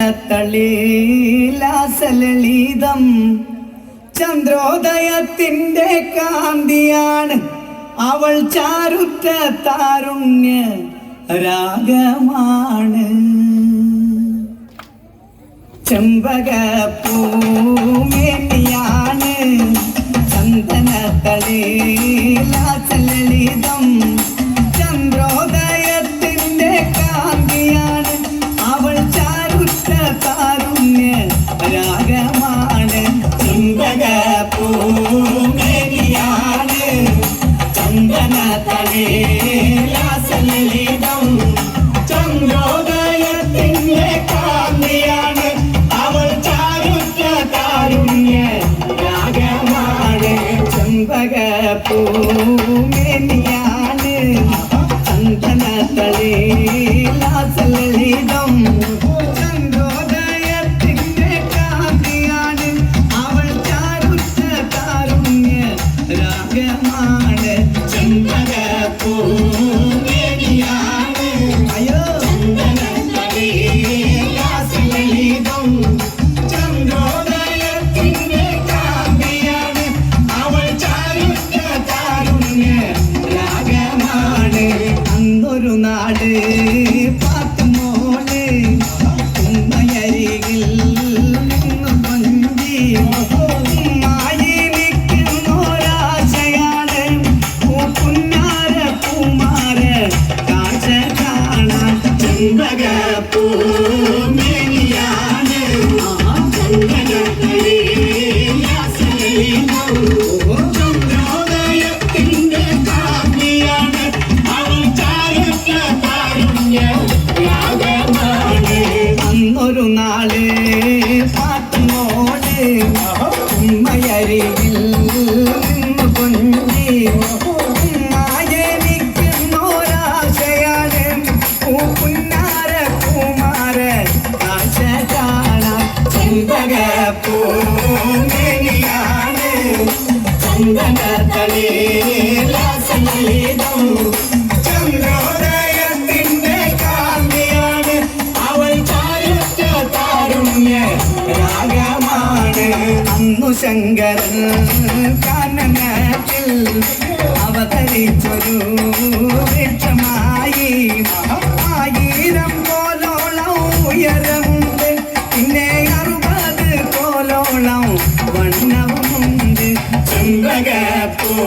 തളീലാസലളിതം ചന്ദ്രോദയത്തിന്റെ കാന്തിയാണ് അവൾ ചാരുറ്റ താരുണ്യ രാഗമാണ്. ചെമ്പക പൂമേനിയാണ് ചന്ദന തളീലാസലളിതം നാട് പാത്തുമോൾ ഉമ്മയരികിൽ നിന്നു പഞ്ചി ഉമ്മായി നിൽക്കുന്നൊരാശയാണ് പൂക്കുന്നാര ചന്ദന തളീലാസലീതം ചന്ദ്രോദയത്തിന്റെ കാന്തിയാണ് ശങ്കരൻ കാനനത്തിൽ അവതരിച്ചൊരു വൃക്ഷമായി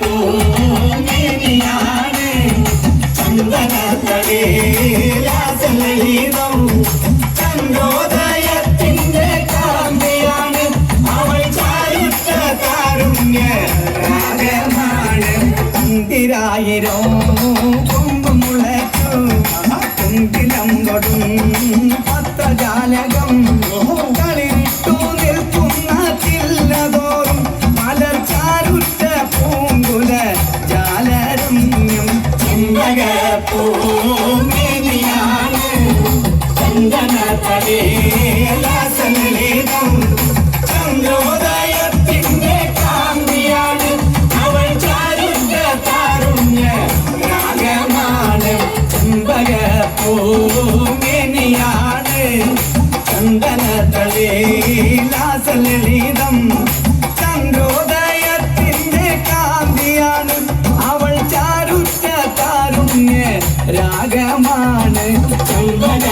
പൂമേനിയാണ് ചന്ദന തളീലാസലളിതം ചന്ദ്രോദയത്തിന്റെ കാന്തിയാണ് അവൾ ചാരുറ്റ താരുണ്യ രാഗമാണ്. പന്തിരായിരോ കൊമ്പ് മുളച്ചു കുങ്കിലം കൊടും പത്രജാലകം. ചന്ദന തലീലാസലീതം ചന്ദ്രോദയത്തിന്റെ കാന്തിയാണ് അവൾ ചാരുറ്റ താരുണ്യ രാഗമാണ് ചെമ്പക പൂമേനിയാണ് ചന്ദന തലീലാസലീതം രാഗമാണ്. ചെമ്പക